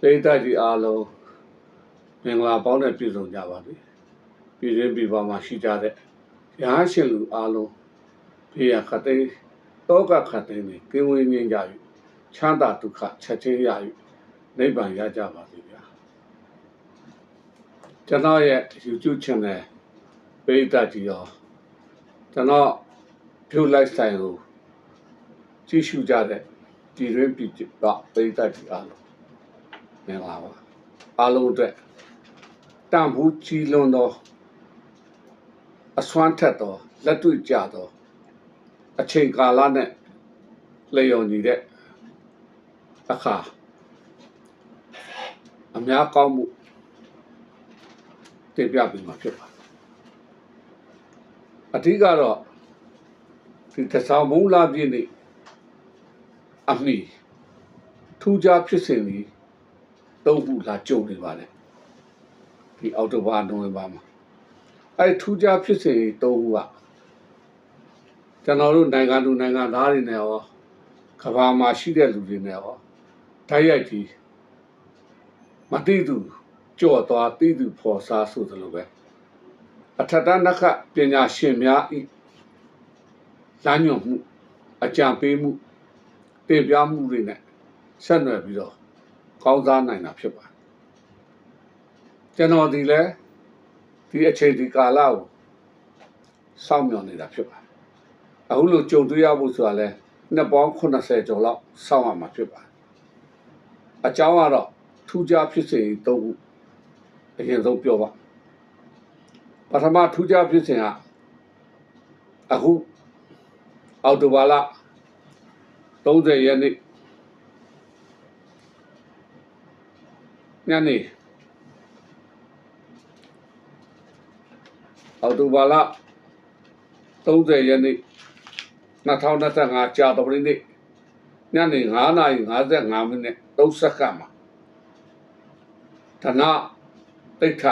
ပိဋကကြီးအားလုံးမင်္ဂလာပေါင်းနဲ့ပြည့်စုံကြပါစေပြည်တွင်းပြည်ပမှာရှိကြတဲ့ရဟန်းရှင်လူအားလုံးဖေရခတ်သိမ်းတောကခတ်သိမ်းနေကင်းဝေးငြိမ်းကြ၍ချမ်းသာဒုက္ခချက်ချင်းရ၍နိဗ္ဗာန်ရကြပါစေဗျာကျွန်တော်ရဲ့ YouTube channel ပိဋကကြီးရောကျွန်တော်ဖြူ lifestyle ကိုကြည့်ရှုကြတဲ့ပြည်တွင်းပြည်ပပိဋကကြီးအားလုံး မင်္ဂလာပါအားလုံးအတွက်တန်ဖိုးကြီးလွန်းသောအစွမ်းထက်သောလက်တွေ့ကြသော အချိန်ကာလနဲ့လျော်ညီတဲ့အခါအများကောင်းမှုတင်ပြပေးမှာဖြစ်ပါတယ်အဓိကတော့ဒီတဆောင်မုံလာပြည့်နေ့အမိထူးခြားဖြစ်စဉ်ကြီး သုံးခုလာကြုံနေပါတယ်ဒီအောက်တိုဘာနိုဝင်ဘာမှာအဲထူးခြားဖြစ်စဉ်သုံးခုကကျွန်တော်တို့နိုင်ငံသူနိုင်ငံသားတွေနဲ့ရောကမ္ဘာမှာရှိတဲ့လူတွေနဲ့ရောတိုက်ရိုက်ကြီးမတိသူကြော့သွားတိသူဖော်စားဆိုသလိုပဲအထက်တန်းနက္ခပညာရှင်များဤလမ်းညွှန်မှုအကြံပေးမှုတင်ပြမှုတွေနဲ့ဆက်နွယ်ပြီးတော့ ကောင်းစားနိုင်တာဖြစ်ပါတယ်ကျွန်တော်ဒီလဲဒီအချိန်ဒီကာလကိုစောင့်မျှော်နေတာဖြစ်ပါတယ်အခုလိုကြုံတွေ့ရဖို့ဆိုတာလဲနှစ်ပေါင်း80ကျော်လောက်စောင့်ရမှာဖြစ်ပါတယ်အကြောင်းကတော့ထူးခြားဖြစ်စဉ်သုံးခုအရင်ဆုံးပြောပါပထမထူးခြားဖြစ်စဉ်ကအခုအော်တိုဘာလ30ရက်နေ့ ညနေအော်တိုဘာလ30ရက်နေ့2025ကြာတပရိနေ့ညနေ9:55မိနစ်3စက္ကန့်မှာဓနတိတ်ခ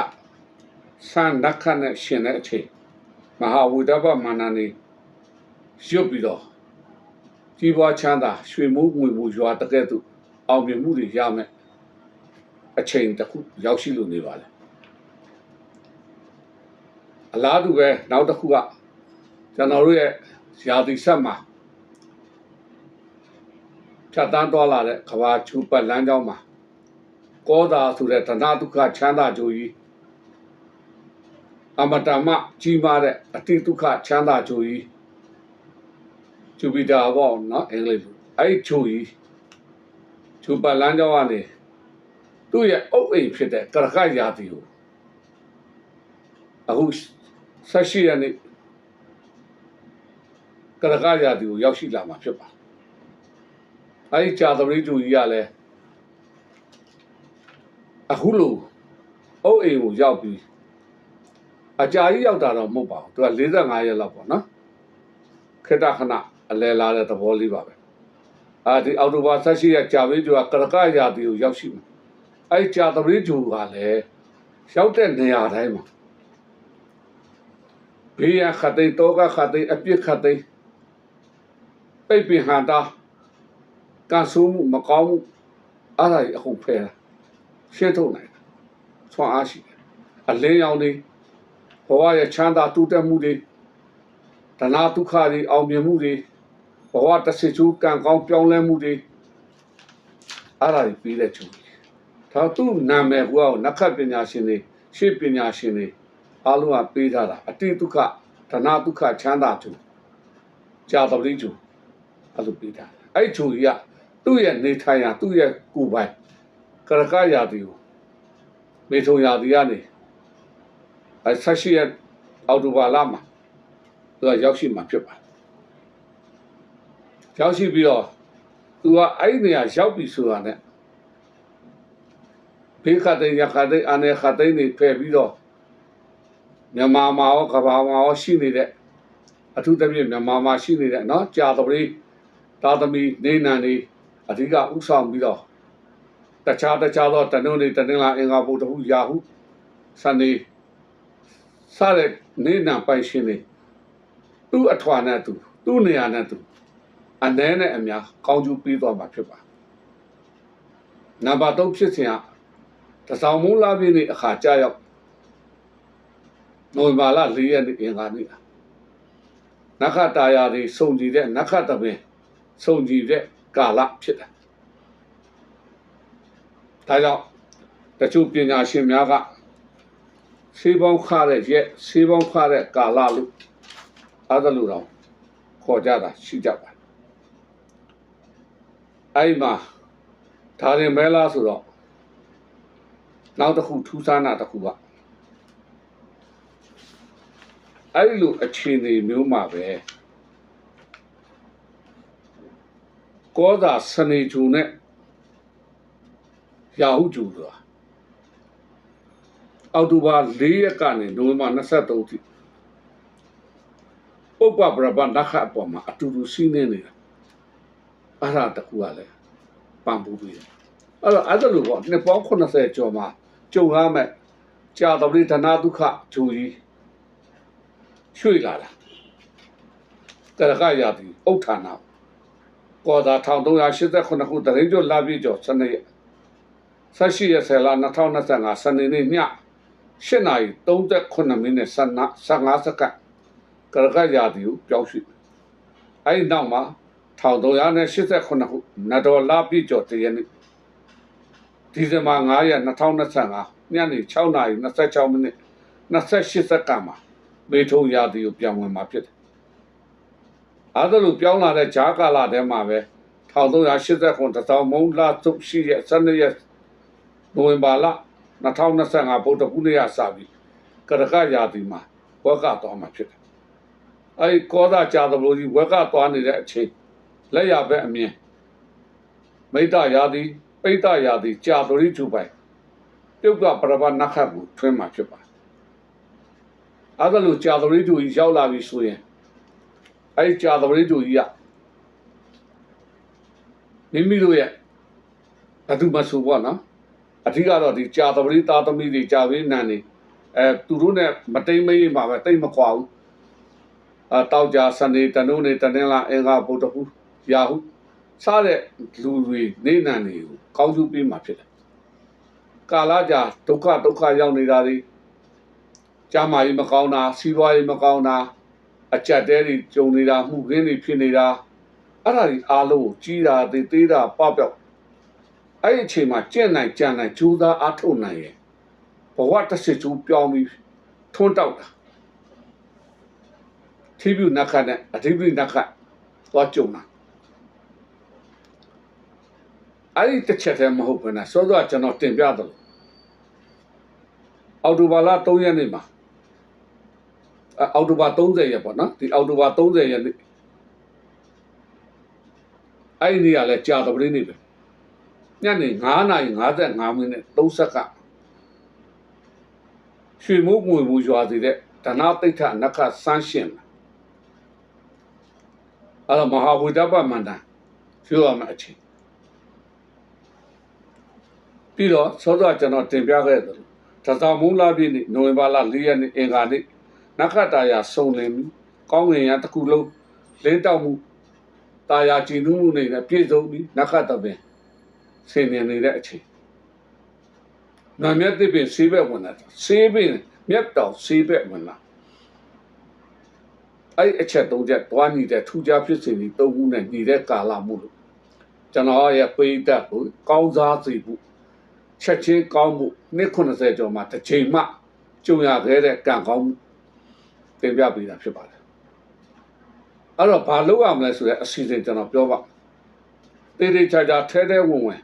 ဆန်နက္ခနဲ့ရှင်တဲ့အချိန်မဟာဝိဒဘမာနနေရွတ်ပြီးတော့ကြီးပွားချမ်းသာရွှေမိုးငွေမိုးရွာတကဲ့သို့အောင်မြင်မှုတွေရမယ် အချိန်တစ်ခုရောက်ရှိလို့နေပါလေအလားတူပဲနောက်တစ်ခုကကျွန်တော်တို့ရဲ့ဇာတိဆက်မှာဖြတ်တန်းသွားလာတဲ့ကဘာချူပတ်လမ်းကြောင်းမှာကောသာဆိုတဲ့ဓနဒုက္ခချမ်းသာကြိုကြီးအမတမကြီးမားတဲ့အတိဒုက္ခချမ်းသာကြိုကြီးဂျူပီတာပေါ့နော်အင်္ဂလိပ်လိုအဲ့ဒီကြိုကြီးချူပတ်လမ်းကြောင်းကနေ သူ့ရဲ့အုတ်အိမ်ဖြစ်တဲ့ကရခရာတီကိုအခုဆက်ရှိရနေကရခရာတီကိုရောက်ရှိလာမှာဖြစ်ပါအဲဒီကြာသပတေးကျူကြီးကလည်းအခုလိုအုတ်အိမ်ကိုရောက်ပြီးအကြာကြီးရောက်တာတော့မဟုတ်ပါဘူးသူက45ရက်လောက်ပေါ့နော်ခေတ္တခဏအလဲလာတဲ့သဘောလေးပါပဲအာဒီအော်တိုဘာဆက်ရှိရကြာပေးကျူကကရခရာတီကိုရောက်ရှိမှာ အဲ့ကြာသပတေးဂျူကလည်းရောက်တဲ့နေရာတိုင်းမှာဘေးရခတ်သိမ်းတောကခတ်သိမ်းအပြစ်ခတ်သိမ်းပိတ်ပင်ဟန်တာကန်ဆိုးမှုမကောင်းမှုအားရအခုဖဲရှင်းထုတ်နိုင်တယ်ဆွမ်းအားရှိတယ်အလင်းရောင်တွေဘဝရဲ့ချမ်းသာတိုးတက်မှုတွေဒနာဒုက္ခတွေအောင်မြင်မှုတွေဘဝတစ်စစ်ချိုးကံကောင်းပြောင်းလဲမှုတွေအားရပြီးတဲ့ချုပ် ဒါသူ့နာမည်ကနက္ခပညာရှင်တွေရှေ့ပညာရှင်တွေအားလုံးကပေးထားတာအတိဒုက္ခဓနာဒုက္ခချမ်းသာသူကြာတပတိသူအဲ့လိုပေးထားအဲ့သူကြီးကသူ့ရဲ့နေထိုင်ရာသူ့ရဲ့ကိုယ်ပိုင်ကရကရာတီကိုမေထုံရာတီကနေအဲ့ဆက်ရှိရဲ့အော်တိုဘာလမှာသူကရောက်ရှိမှာဖြစ်ပါတယ်ရောက်ရှိပြီးတော့သူကအဲ့ဒီနေရာရောက်ပြီဆိုတာနဲ့ ဘေးခတ်တဲ့ရခတ်တဲ့အနေခတ်တဲ့နေဖယ်ပြီးတော့မြန်မာမှာရောကဘာမှာရောရှိနေတဲ့အထူးသဖြင့်မြန်မာမှာရှိနေတဲ့เนาะကြာတပရိသာသမီနေနံနေအဓိကဥဆောင်ပြီးတော့တခြားတခြားသောတနုံနေတနင်္လာအင်္ဂါဘုဒ္ဓဟုယာဟုစနေစတဲ့နေနံပိုင်ရှင်တွေသူ့အထွာနဲ့သူသူ့နေရာနဲ့သူအနှဲနဲ့အများကောင်းကျိုးပေးသွားမှာဖြစ်ပါ နံပါတ်3ဖြစ်စဉ်က တစောင်းမုန်းလာပြည့်နေ့အခါကြာရောက်နိုဝင်ဘာလ၄ရက်နေ့အင်္ဂါနေ့နက္ခတာယာတွေစုံကြည်တဲ့နက္ခတပင်စုံကြည်တဲ့ကာလဖြစ်တယ်ဒါကြောင့်တချို့ပညာရှင်များကဆေးပေါင်းခတဲ့ရက်ဆေးပေါင်းခတဲ့ကာလလို့အဲ့ဒါလို့တော့ခေါ်ကြတာရှိကြပါအဲ့မှာဒါရင်မဲလားဆိုတော့ နောက်တစ်ခုထူးဆန်းတာတစ်ခုကအဲ့ဒီလိုအခြေအနေမျိုးမှာပဲကောသာစနေဂျူနဲ့ရာဟုဂျူဆိုတာအောက်တိုဘာ၄ရက်ကနေနိုဝင်ဘာ23ထိပုပ္ပပရပနခအပေါ်မှာအတူတူစီးနေနေတာအဲ့ဒါတခုကလည်းပံ့ပိုးပေးတယ်အဲ့တော့အဲ့ဒါလိုပေါ့နှစ်ပေါင်း80ကျော်မှာ ကြုံရမယ်ကြာတော်လေးဒနာဒုက္ခဂျူကြီးရွှေ့လာတာတရခရာတီဥဋ္ဌာဏကောသာ1389ခုတရင်ကျော်လာပြီကျော်စနေ18ရက်ဆယ်လ2025စနေနေ့ည8နာရီ38မိနစ်15စက္ကန့်ကရကရာတီကိုပြောင်းရွှေ့အဲ့ဒီနောက်မှာ1389ခုနတ်တော်လာပြီကျော်တရနေ့ ဒီဇင်ဘာ9ရက်2025ညနေ6နာရီ26မိနစ်28စက္ကန့်မှာမေထုံရာသီကိုပြောင်းဝင်มาဖြစ်တယ်။အဲဒါလိုပြောင်းလာတဲ့ဂျာကာလာထဲမှာပဲ1380ခုတစောင်းမုံလာသုတ်ရှိရဲ့12ရက်နိုဝင်ဘာလ2025ဗုဒ္ဓဘုရားစပြီးကရကရာသီမှာဝက်ကသွားမှာဖြစ်တယ်။အဲဒီကောသာကြာသလိုကြီးဝက်ကသွားနေတဲ့အချိန်လက်ရဘက်အမြင်မိတ္တရာသီ ပိဋ္ဌရာသီကြာသလိုကြီးထူပိုင်ပြုတ်ကပရပနခတ်ကိုထွင်းမှာဖြစ်ပါတယ်အဲ့ဒါလို့ကြာသပတေးတူကြီးရောက်လာပြီဆိုရင်အဲ့ဒီကြာသပတေးတူကြီးကမိမိတို့ရဲ့ဘသူမဆိုပေါ့နော်အထူးကတော့ဒီကြာသပတေးသားသမီးတွေကြာပေးနန်နေအဲသူတို့နဲ့မတိမ်မရေးမှာပဲတိတ်မခွာဘူးအဲတောက်ကြစနေတနုံးနေတနင်္လာအင်္ဂါဗုဒ္ဓဟူရာဟု စားတဲ့လူတွေနေနန်တွေကိုကောင်းကျိုးပေးမှာဖြစ်တယ်ကာလကြာဒုက္ခဒုက္ခရောက်နေတာတွေကျမ်းမာရေးမကောင်းတာစီးပွားရေးမကောင်းတာအကြက်တဲတွေကြုံနေတာမှုခင်းတွေဖြစ်နေတာအဲ့ဒါတွေအားလုံးကိုကြီးတာသေးသေးတာပပျောက်အဲ့ဒီအချိန်မှာကြင့်နိုင်ကြံနိုင်ကြိုးစားအားထုတ်နိုင်ရဲ့ဘဝတစ်စစ်ကျိုးပြောင်းပြီးထွန်းတောက်တာထိပြုနက္ခတ်နဲ့အဓိပ္ပာယ်နက္ခတ်သွားကြုံတာ အဲ့ဒီတစ်ချက်တည်းမဟုတ်ဘူးနော်စောစောကျွန်တော်တင်ပြတယ်အော်တိုဘာလ3ရက်နေ့မှာအောက်တိုဘာ30ရက်ပေါ့နော်ဒီအောက်တိုဘာ30ရက်နေ့အဲ့ဒီနေ့ကလည်းကြာတော်ပရင်းနေ့ပဲညနေ9နာရီ55မိနစ်30စက္ကန့်ရွှေမိုးငွေမိုးရွာစီတဲ့ဒနာတိဋ္ဌနခဆန်းရှင်အဲ့တော့မဟာဝိဒ္ဓပမန္တန်ပြောရမယ့်အချိန် ပြီးတော့သောသောကျွန်တော်တင်ပြခဲ့တယ်တသောမူလာပြည့်နေ့နိုဝင်ဘာလ4ရက်နေ့အင်္ဂါနေ့နက္ခတာယာစုံလင်ပြီးကောင်းငင်ရတစ်ခုလုံးလင်းတောက်မှုတာယာကြည်နူးမှုနဲ့ပြည့်စုံပြီးနက္ခတပင်ဆင်မြင်နေတဲ့အချိန်နာမြတ်တိပင်ဆေးဘက်ဝင်လာဆေးပင်မြတ်တော်ဆေးဘက်ဝင်လာအဲ့အချက်သုံးချက်တွားနေတဲ့ထူးခြားဖြစ်စဉ်ဒီသုံးခုနဲ့ညီတဲ့ကာလမှုလို့ကျွန်တော်ရဲ့ပိဋကတ်ကိုကောင်းစားစေဖို့ ချက်ချင်းကောင်းမှုနှစ်90ကျော်မှာတစ်ချိန်မှကြုံရခဲ့တဲ့ကံကောင်းမှုတင်ပြပေးတာဖြစ်ပါတယ်အဲ့တော့ဘာလုပ်ရမလဲဆိုတဲ့အစီအစဉ်ကျွန်တော်ပြောပါတေးသေးချာချာထဲထဲဝင်ဝင်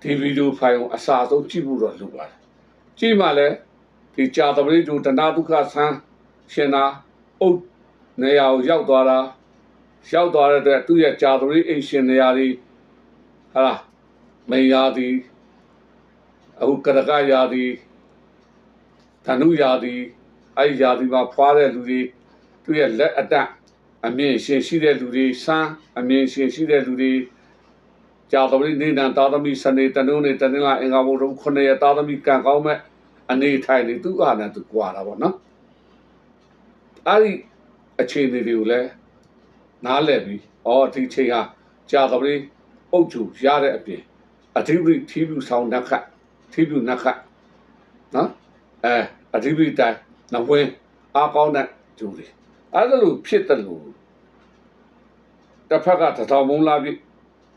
ဒီဗီဒီယိုဖိုင်ကိုအစာဆုံးကြည့်ဖို့တော့လိုပါတယ်ကြည့်မှလည်းဒီကြာတပရိဒုတဏဒုက္ခဆန်းရှင်သာအုတ်နေရာကိုရောက်သွားတာရောက်သွားတဲ့အတွက်သူ့ရဲ့ကြာတပရိအိမ်ရှင်နေရာတွေဟာလား မိန်ရာသည်အခုကရကရာသည်ဓနုရာသည်အဲ့ဒီယာဒီမှာဖွာတဲ့လူတွေသူ့ရဲ့လက်အတန့်အမြင့်ရှင်ရှိတဲ့လူတွေစမ်းအမြင့်ရှင်ရှိတဲ့လူတွေကြာတော်ပြီနေနံသာသမီစနေတနုံးနေတနင်္လာအင်္ဂါဘုံခုနှစ်ရက်သာသမီကံကောင်းမဲ့အနေထိုင်နေသူ့အားနဲ့သူကြွားတာပေါ့နော်အဲ့ဒီအခြေအနေတွေကိုလည်းနားလည်ပြီးဩဒီချိန်ဟာကြာတော်ပြီပုတ်ချူရတဲ့အပြင် အဓိပ္ပာယ်ထီးပြူဆောင်နက်ခတ်ထီးပြူနက်ခတ်နော်အဲအဓိပ္ပာယ်တိုင်းနဝင်းအားကောင်းတဲ့ဂျူလီအဲ့ဒါလိုဖြစ်တယ်လို့တစ်ဖက်ကတထောင်မုံလာပြီ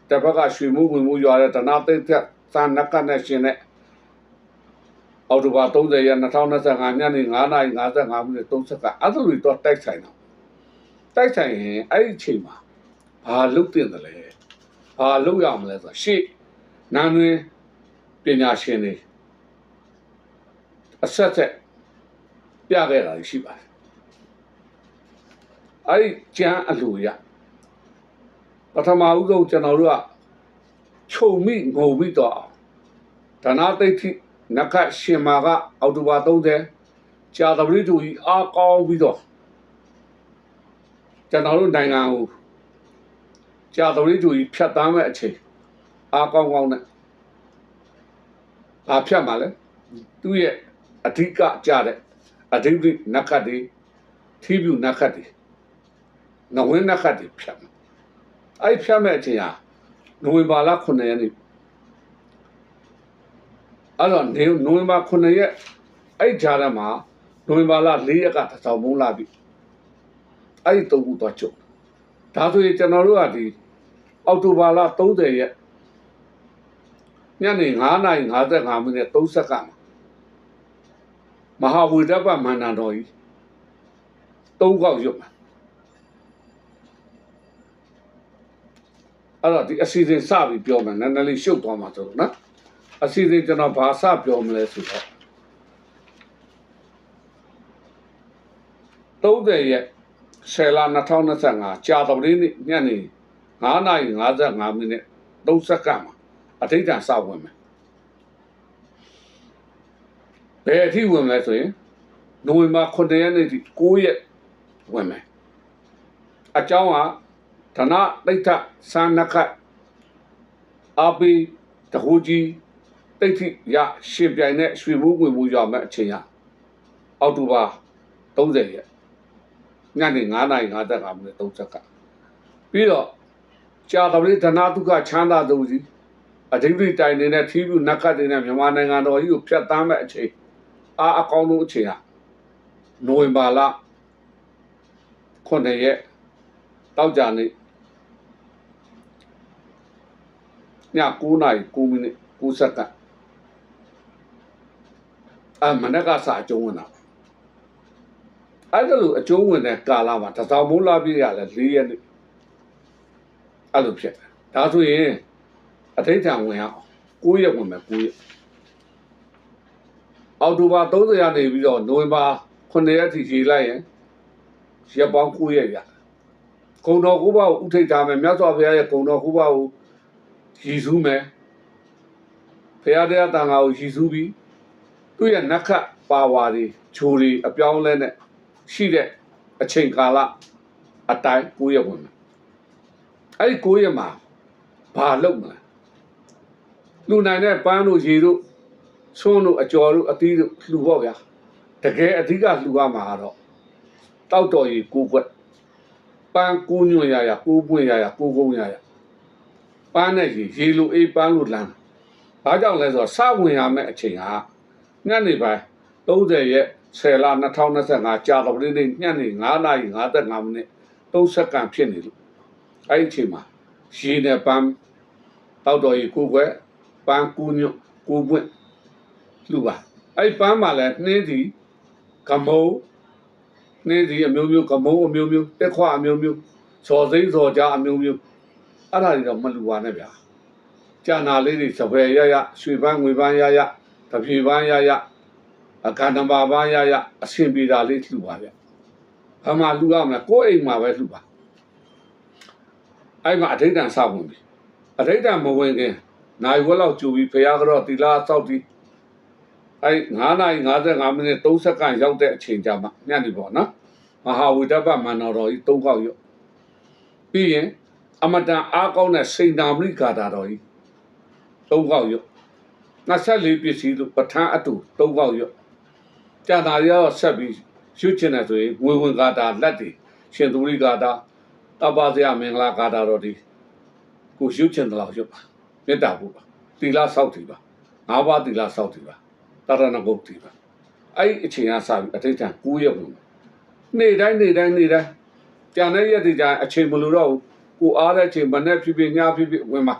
တစ်ဖက်ကရွှေမှုဝင်မှုရွာတဲ့တနာသိတဲ့သာနက်ကနဲ့ရှင်တဲ့အော်တိုဘာ30ရက်2025ညနေ9:55မိနစ်30ကအဲ့ဒါလိုတော့တိုက်ဆိုင်တော့တိုက်ဆိုင်ရင်အဲ့ဒီအချိန်မှာဘာလုပ်တင်တယ်လဲဘာလုပ်ရမလဲဆိုတော့ရှေ့ နာမည်ပညာရှင်တွေအဆက်ဆက်ပြခဲ့တာရှိပါတယ်အဲ့ဒီကျမ်းအလိုရပထမဦးဆုံးကျွန်တော်တို့ကခြုံမိငုံမိတော့အောင်ဒါနာသိတိနကရှင်မာကအောက်တိုဘာ30ကြာသပတေးတူကြီးအားကောင်းပြီးတော့ကျွန်တော်တို့နိုင်ငံကိုကြာသပတေးတူကြီးဖြတ်သားမဲ့အချိန် အားကောင်းကောင်းနဲ့ဘာဖြတ်မှာလဲသူ့ရဲ့အဓိကကြတဲ့အဓိပ္ပာယ်နက္ခတ်တွေထီးပြူနက္ခတ်တွေနဝင်းနက္ခတ်တွေဖြတ်မှာအဲ့ဖြတ်မဲ့အချိန်ဟာနိုဝင်ဘာလ9ရက်နေ့အဲ့တော့နေနိုဝင်ဘာ9ရက်အဲ့ဂျာရမှာနိုဝင်ဘာလ4ရက်ကတစောင်းမုန်းလာပြီအဲ့ဒီတုံးခုတော့ချုပ်ဒါဆိုရင်ကျွန်တော်တို့ကဒီအောက်တိုဘာလ30ရက် ညနေ9:55မိနစ်30စက္ကန့်မှာမဟာဝိဒပမန္တန်တော်ကြီးသုံးခေါက်ရွတ်မှာအဲ့တော့ဒီအစီအစဉ်စပြီးပြောမယ်နည်းနည်းလေးရှုပ်သွားမှာဆိုတော့နော်အစီအစဉ်ကျွန်တော်ဘာစပြောမလဲဆိုတော့30ရက်10လ2025ကြာတော်လေးနေ့ညနေ9:55မိနစ်30စက္ကန့်မှာ အထိတ်တန်စဝင်မယ်ဘယ်အထိဝင်မလဲဆိုရင်နိုဝင်ဘာ9ရက်နေ့ဒီ9ရက်ဝင်မယ်အကြောင်းကဓနတိဋ္ဌသန္နခတ်အပိတဟူကြီးတိဋ္ဌိရရှင်ပြိုင်တဲ့ရွှေဘူးဝင်မှုရမယ်အချိန်ရအောက်တိုဘာ30ရက်ညနေ9:55မိနစ်30ကပြီးတော့ကြာတော်လေးဓနတုကချမ်းသာသူကြီး အဓိပ္ပာယ်တိုင်နေတဲ့သီးပြူနက္ခတ်တွေနဲ့မြန်မာနိုင်ငံတော်ကြီးကိုဖျက်ဆီးမဲ့အချိန်အားအကောင်းဆုံးအချိန်ဟာနိုဝင်ဘာလ9ရက်တောက်ကြနေ့ည9နာရီ9မိနစ်9စက္ကန့်အမနက်ကစအကျုံးဝင်တာအဲ့ဒါလိုအကျုံးဝင်တဲ့ကာလမှာတစောင်းမိုးလာပြည့်ရလဲ၄ရက်နေ့အဲ့လိုဖြစ်တယ်ဒါဆိုရင် အထိတ်ထံဝင်အောင်9ရက်ဝင်မယ်9ရက်အောက်တိုဘာ30ရက်နေပြီးတော့နိုဝင်ဘာ9ရက်ထိခြေလိုက်ရင်ရက်ပေါင်း9ရက်ရဂုံတော်ကုဘကိုဥထိတ်ထားမယ်မြတ်စွာဘုရားရဲ့ဂုံတော်ကုဘကိုရည်စူးမယ်ဘုရားတရားတန်ခါကိုရည်စူးပြီးသူ့ရဲ့နက္ခတ်ပါဝါတွေဂျိုတွေအပြောင်းလဲနဲ့ရှိတဲ့အချိန်ကာလအတိုင်း9ရက်ဝင်မယ်အဲ့ဒီ9ရက်မှာဘာလုပ်မလဲ လူနိုင်တဲ့ပန်းတို့ရေတို့ဆွန်းတို့အကျော်တို့အသီးတို့လှူပေါ့ဗျာတကယ်အဓိကလှူရမှာကတော့တောက်တော်ရေကိုကွက်ပန်းကိုညွန့်ရရကိုပွင့်ရရကိုကုန်းရရပန်းနဲ့ရေရေလိုအေးပန်းလိုလမ်းဘာကြောင့်လဲဆိုတော့စဝင်ရမယ့်အချိန်ဟာညနေပိုင်း30ရက်10လ2025ကြာတော်နေ့ညနေ9:55မိနစ်3စက္ကန့်ဖြစ်နေလို့အဲ့ဒီအချိန်မှာရေနဲ့ပန်းတောက်တော်ရေကိုကွက် ပန်းကူးညွတ်ကိုပွင့်လှူပါအဲ့ပန်းမှာလည်းနှင်းစီကမုံနှင်းစီအမျိုးမျိုးကမုံအမျိုးမျိုးတက်ခွအမျိုးမျိုးဇော်စိမ့်ဇော်ကြားအမျိုးမျိုးအဲ့ဒါတွေတော့မလှူပါနဲ့ဗျာကျန်နာလေးတွေစပယ်ရရရွှေပန်းငွေပန်းရရတပြေပန်းရရအခါနံပါတ်ပန်းရရအဆင်ပြေတာလေးလှူပါဗျဘာမှလှူရမလဲကိုယ့်အိမ်မှာပဲလှူပါအဲ့မှာအဋိဋ္ဌံစဝင်ပြီအဋိဋ္ဌံမဝင်ခင် နိုင်ဝက်လောက်ကြူပြီးဖရာကတော့တီလာစောက်တီအဲ9နာရီ55မိနစ်3စက္ကန့်ရောက်တဲ့အချိန်ကြမှာညနေပေါ့နော်မဟာဝိဒပမန္တတော်ကြီး၃ခေါက်ရုပ်ပြီးရင်အမတန်အားကောင်းတဲ့စိန်နာမရိကာတာတော်ကြီး၃ခေါက်ရုပ်24ပစ္စည်းလို့ပဋ္ဌာန်းအတူ၃ခေါက်ရုပ်ကျန်တာရတော့ဆက်ပြီးရှုချင်တယ်ဆိုရင်ငွေဝင်ကာတာလက်တွေရှင်သူရိကာတာတပ္ပဇယမင်္ဂလာကာတာတော်ဒီကိုရှုချင်တယ်လို့ရုပ်ပါ မေတ္တာဖို့ပါတီလာဆောက်တီပါငါးပါးတီလာဆောက်တီပါတရဏဂုတ်တီပါအဲ့ဒီအချိန်ကစပြီးအဋ္ဌံ9ရက်ဝင်နေ့တိုင်းနေ့တိုင်းနေ့တိုင်းကြံတဲ့ရက်ဒီကြအချိန်မလိုတော့ဘူးကိုအားတဲ့အချိန်မနဲ့ဖြစ်ဖြစ်ညဖြစ်ဖြစ်ဝင်မှာ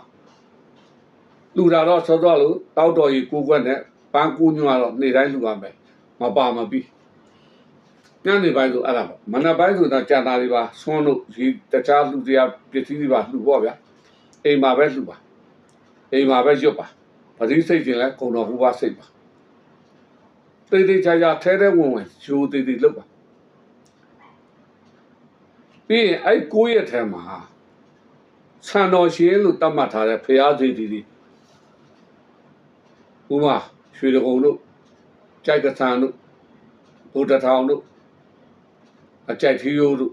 လူတာတော့စောစောလို့တောက်တော်ကြီးကိုကွက်နဲ့ပန်းကူးညွှာတော့နေ့တိုင်းလူရမယ်မပါမပြီးညနေပိုင်းဆိုအဲ့ဒါပေါ့မနက်ပိုင်းဆိုတော့ကြာတာတွေပါဆွန်းတို့ဒီတခြားလူတွေကပစ္စည်းတွေပါလှူပေါ့ဗျာအိမ်မှာပဲလှူပါ အိမ်မှာပဲရွတ်ပါပတိစိတ်ကျင်လဲကုံတော်ဟူပါစိတ်ပါတေးသေးချာချာထဲထဲဝင်ဝင်ယူသေးသေးလုပ်ပါပြီးရင်အဲ့ကိုယ့်ရဲ့ထဲမှာဆန်တော်ရှင်လို့တတ်မှတ်ထားတဲ့ဖရာသေးသေးတွေဥမာရွှေတကုံတို့ကြိုက်ကဆန်တို့ဗုဒ္ဓထောင်တို့အကြိုက်ထီယိုးတို့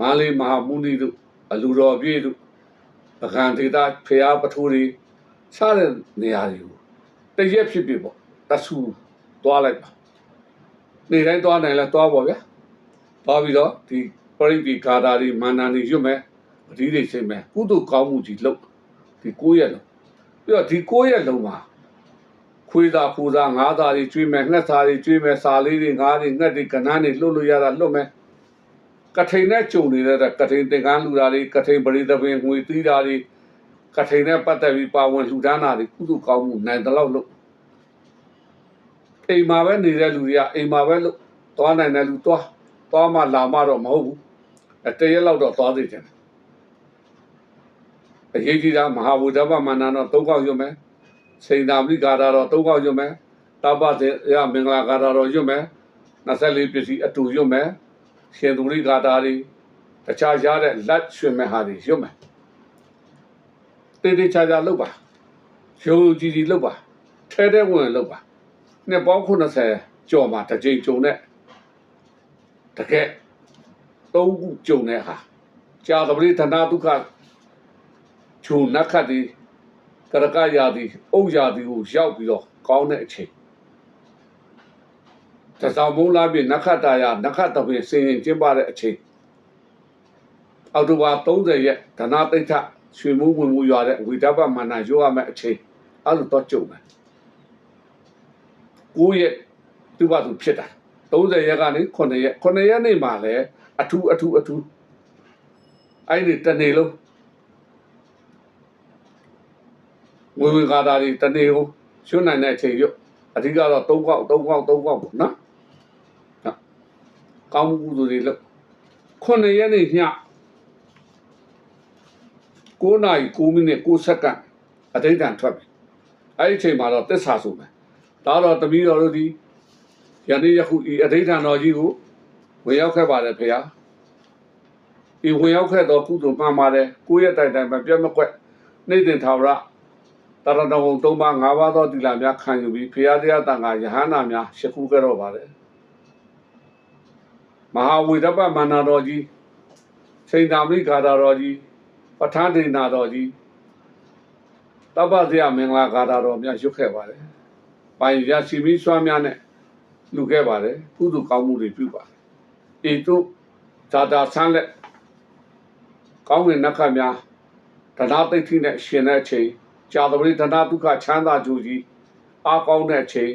မာလေးမဟာမုနီတို့အလူတော်ပြည့်တို့ပကံဒေတာဖရာပထိုးတွေ စတဲ့နေရာတွေကိုတရက်ဖြစ်ဖြစ်ပေါ့တဆူသွားလိုက်ပါနေတိုင်းသွားနိုင်လဲသွားပါဗျာသွားပြီးတော့ဒီပရိဒီကာတာတွေမာနန်တွေရွတ်မယ်ပတိတွေရှင်းမယ်ကုသိုလ်ကောင်းမှုကြီးလုပ်ဒီ9ရက်လုံးပြီးတော့ဒီ9ရက်လုံးမှာခွေးသားဖူးသားငါးသားတွေကျွေးမယ်ငှက်သားတွေကျွေးမယ်စာလေးတွေငါးတွေငှက်တွေကနန်းတွေလှုပ်လို့ရတာလှုပ်မယ်ကထိန်နဲ့ကြုံနေတဲ့ကထိန်သင်္ကန်းလူတာတွေကထိန်ပရိသပင်ငွေသီးတာတွေ ကထိန်နဲ့ပတ်သက်ပြီးပါဝင်လှူဒါန်းတာတွေကုသိုလ်ကောင်းမှုနိုင်တဲ့လောက်လုပ်အိမ်မှာပဲနေတဲ့လူတွေကအိမ်မှာပဲလို့သွားနိုင်တဲ့လူသွားသွားမှလာမှတော့မဟုတ်ဘူးအတရက်လောက်တော့သွားသေးတယ်အရေးကြီးတာမဟာဝုဒ္ဓဘမန္တန်တော့၃ခေါက်ရွတ်မယ်စိန်သာမိကာတာတော့၃ခေါက်ရွတ်မယ်တပ္ပသေရမင်္ဂလာကာတာတော့ရွတ်မယ်24ပစ္စည်းအတူရွတ်မယ်ရှင်သူရိကာတာတွေတခြားရတဲ့လက်ရွှင်မဲ့ဟာတွေရွတ်မယ် တေးသေးချာချာလုပ်ပါရုံကြည်ကြည်လုပ်ပါထဲထဲဝင်ဝင်လုပ်ပါနှစ်ပေါင်း80ကျော်မှာတစ်ကြိမ်ကြုံတဲ့တကယ်သုံးခုကြုံတဲ့ဟာကြာသပတိသနာဒုက္ခခြုံနက္ခတ်ဒီကရကရာဒီအုပ်ရာဒီကိုရောက်ပြီးတော့ကောင်းတဲ့အချိန်တစားမုံလာပြီနက္ခတရာနက္ခတပင်စင်ရင်ကျင်းပတဲ့အချိန်အောက်တိုဘာ30ရက်ဓနာတိဋ္ဌ ရွှေမိုးဝင်မှုရွာတဲ့ဝိဒပမန္နရောရမယ့်အချိန်အဲ့လိုတော့ကြုံတယ်9ရက်သူ့ဘာသူဖြစ်တာ30ရက်ကနေ9ရက်9ရက်နေ့မှာလည်းအထူးအထူးအထူးအဲ့ဒီတနေ့လုံးဝေဝေကာတာတွေတနေ့ကိုရွှွနိုင်တဲ့အချိန်ရွတ်အဓိကတော့3ကောက်3ကောက်3ကောက်ပေါ့နော်ဟုတ်ကောင်းမှုကုသိုလ်တွေလို့9ရက်နေ့ည 9နာရီ9မိနစ်9စက္ကန့်အတိတ်တန်ထွက်ပြီအဲ့ဒီအချိန်မှာတော့သစ္စာဆိုမယ်ဒါတော့တပီးတော်တို့ဒီယနေ့ယခုဤအတိတ်တန်တော်ကြီးကိုဝင်ရောက်ခဲ့ပါတယ်ဖေဟာဒီဝင်ရောက်ခဲ့တော့ကုသိုလ်မှန်ပါတယ်ကိုယ့်ရဲ့တိုင်တိုင်မပြတ်မကွက်နေတင်ထာဝရတရဏဂုံ၃ပါး၅ပါးသောတိလာများခံယူပြီးဖေဟာတရားတန်ခါယဟန္တာများရှ िख ူခဲ့တော့ပါတယ်မဟာဝေဒပမန္နာတော်ကြီးစိန်တာမိခါတာတော်ကြီး ပဋ္ဌာန်းဒိဏတော်ကြီးတပ္ပဇယမင်္ဂလာဂါတာတော်များရွတ်ခဲ့ပါတယ်။ပိုင်ရရှိပြီးစွမ်းများနဲ့လူခဲ့ပါတယ်ကုသိုလ်ကောင်းမှုတွေပြုပါတယ်။ဤသို့ဇာတာဆန်းလက်ကောင်းဝင်နှက်ခတ်များတဏှာသိဋ္ဌိနဲ့ရှင်တဲ့အချိန်ကြာသပတိတဏှာဒုက္ခချမ်းသာကြူကြီးအားကောင်းတဲ့အချိန်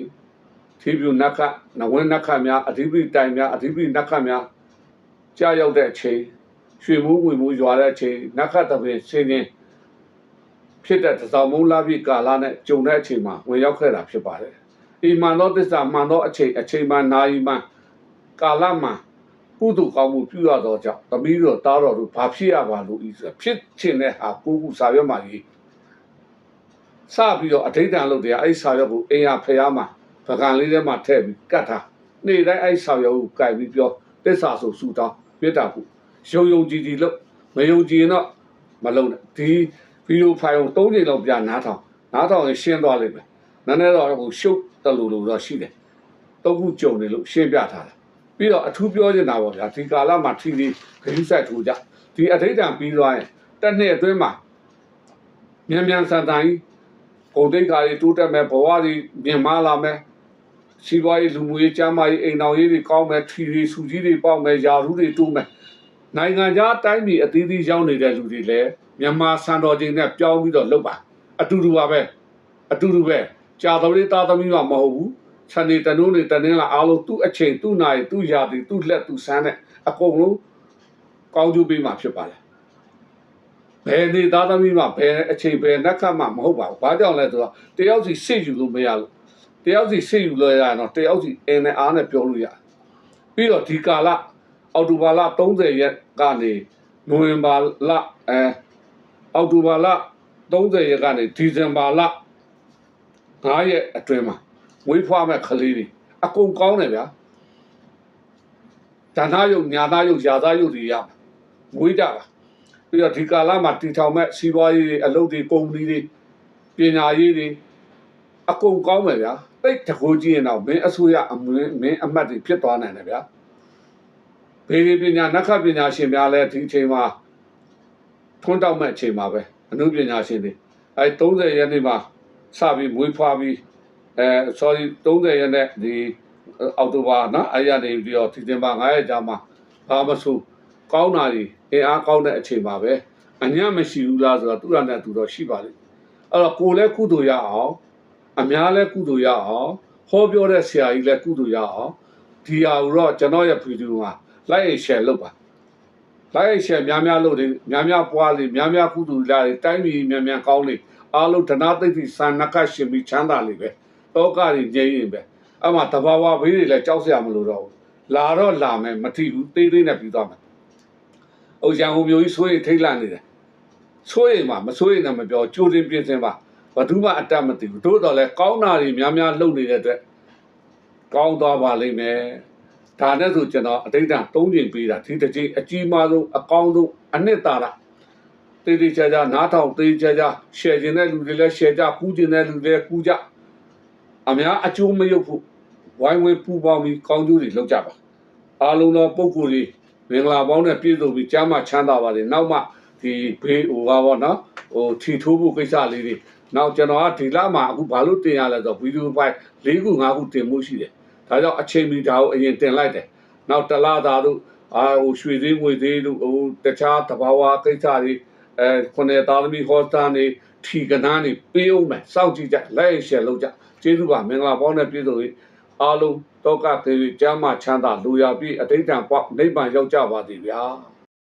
သီးပြူနှက်ခတ်နဝင်းနှက်ခတ်များအဓိပတိတိုင်များအဓိပတိနှက်ခတ်များကြာရောက်တဲ့အချိန် ရွှေမိုးဝင်မိုးရွာတဲ့အချိန်နှက်ခတ်တပင်ဆင်းခြင်းဖြစ်တဲ့သဇောင်မုံလာပြီကာလနဲ့ကြုံတဲ့အချိန်မှာဝင်ရောက်ခဲ့တာဖြစ်ပါတယ်။ဒီမှန်သောသစ္စာမှန်သောအချိန်အချိန်မှနာယီမှကာလမှကုသိုလ်ကောင်းမှုပြုရသောကြောင့်သမီးတော်သားတော်တို့ဘာဖြစ်ရပါလို့ဤဆိုဖြစ်ခြင်းတဲ့ဟာကိုခုစာရွက်မှာရေးစပြီးတော့အဋိဋ္ဌံလုပ်တယ်အဲ့ဒီစာရွက်ကိုအင်ရဖျားမှာပကံလေးထဲမှာထည့်ပြီးကတ်ထားနေ့တိုင်းအဲ့ဒီစာရွက်ကိုကြိုက်ပြီးပြောသစ္စာဆိုဆူတောင်းပြတာခု ယုံယုံကြည်ကြည်လို့မယုံကြည်ရင်တော့မလုံးနဲ့ဒီဗီဒီယိုဖိုင်ကို၃ချိန်လောက်ပြနားထောင်နားထောင်ရင်ရှင်းသွားလိမ့်မယ်နည်းနည်းတော့ဟိုရှုပ်တလူလူတော့ရှိတယ်သုံးခုကြုံနေလို့ရှင်းပြထားတယ်ပြီးတော့အထူးပြောချင်တာပေါ့ဗျာဒီကာလမှာထီထီဂရုစိုက်ထူကြဒီအဋိဋ္ဌံပြီးသွားရင်တစ်နှစ်အတွင်းမှာမြန်မြန်ဆန်ဆန်ကြီးကုန်တိတ်ကာတွေတိုးတက်မယ်ဘဝတွေမြင်မာလာမယ်စီးပွားရေးလူမှုရေးကျန်းမာရေးအိမ်တော်ရေးတွေကောင်းမယ်ထီတွေစူကြီးတွေပေါက်မယ်ယာရုတွေတိုးမယ် နိုင်ငံခြားတိုင်းပြည်အသီးသီးရောက်နေတဲ့လူတွေလည်းမြန်မာစံတော်ချိန်နဲ့ပြောင်းပြီးတော့လုပ်ပါအတူတူပါပဲအတူတူပဲကြာတော်လေးသားသမီးမှမဟုတ်ဘူးခြံနေတနိုးနေတနင်းလာအားလုံးသူ့အချိန်သူ့နိုင်သူ့ရာသီသူ့လက်သူ့ဆန်းနဲ့အကုန်လုံးကောင်းကျိုးပေးမှာဖြစ်ပါတယ်ဘယ်နေသားသမီးမှဘယ်အချိန်ဘယ်နှက်ခတ်မှမဟုတ်ပါဘူးဘာကြောင့်လဲဆိုတော့တယောက်စီစိတ်ယူလို့မရလို့တယောက်စီစိတ်ယူလို့ရရင်တော့တယောက်စီအင်းနဲ့အားနဲ့ပြောလို့ရတယ်ပြီးတော့ဒီကာလ အောက်တိုဘာလ30ရက်ကနေနိုဝင်ဘာလအဲအောက်တိုဘာလ30ရက်ကနေဒီဇင်ဘာလ9ရက်အတွင်းမှာမွေးဖွားမဲ့ကလေးတွေအကုန်ကောင်းတယ်ဗျာဒါနာယုတ်ညာနာယုတ်ယာသားယုတ်တွေရမှာမွေးကြပါပြီးတော့ဒီကာလမှာတီထောင်မဲ့စီးပွားရေးတွေအလုပ်တွေကုမ္ပဏီတွေပညာရေးတွေအကုန်ကောင်းမယ်ဗျာတိတ်တကိုးကြည့်ရင်တော့မင်းအစိုးရအမင်းမင်းအမတ်တွေဖြစ်သွားနိုင်တယ်ဗျာ ဘေဒီပညာနက္ခပညာရှင်များလည်းဒီအချိန်မှာထွန်းတောက်မဲ့အချိန်မှာပဲအနုပညာရှင်တွေအဲ30ရက်နေ့မှာစပြီးမွေးဖွားပြီးအဲ sorry 30ရက်နေ့ဒီအောက်တိုဘာနော်အဲ့ရနေပြီးတော့ဒီဇင်ဘာ9ရက်ကြာမှာဘာမဆိုကောင်းတာတွေအင်အားကောင်းတဲ့အချိန်ပါပဲအညံ့မရှိဘူးလားဆိုတော့သူရနဲ့သူတော့ရှိပါလိမ့်အဲ့တော့ကိုယ်လည်းကုသိုလ်ရအောင်အများလည်းကုသိုလ်ရအောင်ဟောပြောတဲ့ဆရာကြီးလည်းကုသိုလ်ရအောင်ဒီဟာကိုတော့ကျွန်တော်ရဲ့ဗီဒီယိုမှာ like and share လုပ်ပါ like and share များများလုပ်တယ်များများပွားလေများများကုသိုလ်လာတယ်တိုင်းပြည်များများကောင်းလေအားလုံးဓနာသိသိစံနကရှင်ပြီးချမ်းသာလေပဲတောကတွေငြိမ်းရင်ပဲအဲ့မှာတဘာဝဘေးတွေလည်းကြောက်စရာမလိုတော့ဘူးလာတော့လာမယ်မထီဘူးသေးသေးနဲ့ပြီးသွားမယ်အိုရန်ဟိုမျိုးကြီးဆိုးရင်ထိတ်လန့်နေတယ်ဆိုးရင်မှမဆိုးရင်လည်းမပြောကြိုတင်ပြင်ဆင်ပါဘယ်သူမှအတတ်မသိဘူးတို့တော့လဲကောင်းတာတွေများများလုပ်နေတဲ့အတွက်ကောင်းသွားပါလိမ့်မယ် ဒါနဲ့ဆိုကျွန်တော်အတိတ်က၃ချိန်ပေးတာဒီတစ်ချိန်အကြီးမားဆုံးအကောင်းဆုံးအနှစ်သာရတေးသေးချာချာနားထောင်သေးချာချာ share ခြင်းတဲ့လူတွေလည်း share ကြကူးခြင်းတဲ့လူတွေလည်းကူးကြအများအကျိုးမရုပ်ဖို့ဝိုင်းဝန်းပူပေါင်းပြီးကောင်းကျိုးတွေလုပ်ကြပါအားလုံးသောပုံကိုယ်တွေမင်္ဂလာပေါင်းနဲ့ပြည့်စုံပြီးကြားမှချမ်းသာပါစေနောက်မှဒီဘေးဟိုပါဘောနော်ဟိုထီထိုးဖို့ကိစ္စလေးတွေနောက်ကျွန်တော်ကဒီလမှာအခုဘာလို့တင်ရလဲဆိုတော့ဗီဒီယိုဖိုင်၄ခု၅ခုတင်မှုရှိတယ် ဒါကြောင့်အချိန်မီဒါကိုအရင်တင်လိုက်တယ်နောက်တစ်လသားတို့အာဟိုရွှေသေးငွေသေးတို့ဟိုတခြားတဘာဝကိစ္စတွေအဲခုနှစ်သားသမီးဟောစတာနေထီကနားနေပေးအောင်မယ်စောင့်ကြည့်ကြလိုက်ရှယ်လုပ်ကြကျေးဇူးပါမင်္ဂလာပေါင်းနဲ့ပြည့်စုံရေးအားလုံးတောကသေးကျမ်းမာချမ်းသာလူရပြီးအတိတ်တံပေါ့နိဗ္ဗာန်ရောက်ကြပါသည်ဗျာ